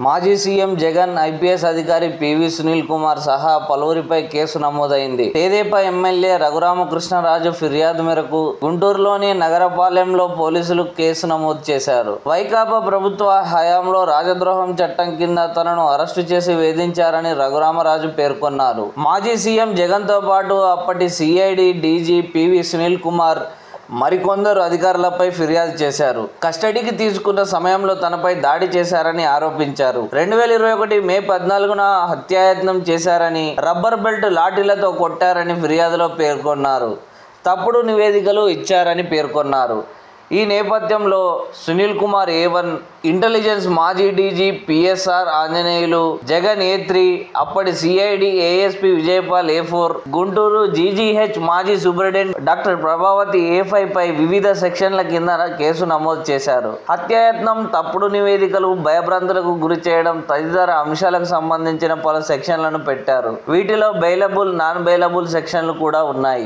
మాజీ CM Jagan IPS అధికారి PV Sunil Kumar సహా పలువురిపై కేసు నమోదైంది. తేదేపా ఎమ్మెల్యే రఘురామకృష్ణరాజు ఫిర్యాదు మేరకు గుంటూరులోని నగరపాలెంలో పోలీసులు కేసు నమోదు చేశారు. వైకాపా ప్రభుత్వ హయాంలో రాజద్రోహం చట్టం కింద తనను అరెస్టు చేసి వేధించారని రఘురామరాజు పేర్కొన్నారు. మాజీ సీఎం జగన్తో పాటు అప్పటి CID DG PV Sunil Kumar మరికొందరు అధికారులపై ఫిర్యాదు చేశారు. కస్టడీకి తీసుకున్న సమయంలో తనపై దాడి చేశారని ఆరోపించారు. రెండు వేల ఇరవై ఒకటి మే పద్నాలుగున హత్యాయత్నం చేశారని రబ్బర్ బెల్ట్ లాఠీలతో కొట్టారని ఫిర్యాదులో పేర్కొన్నారు. తప్పుడు నివేదికలు ఇచ్చారని పేర్కొన్నారు. ఈ నేపథ్యంలో Sunil Kumar A one intelligence మాజీ DG PSR Anjaneyulu Jagan A three అప్పటి CID ASP Vijayapal A four Guntur GGH మాజీ superintendent doctor Prabhavati A five పై వివిధ సెక్షన్ల కింద కేసు నమోదు చేశారు. హత్యాయత్నం తప్పుడు నివేదికలు భయభ్రాంతులకు గురి చేయడం తదితర అంశాలకు సంబంధించిన పలు సెక్షన్లను పెట్టారు. వీటిలో బెయిలబుల్ నాన్ బెయిలబుల్ సెక్షన్లు కూడా ఉన్నాయి.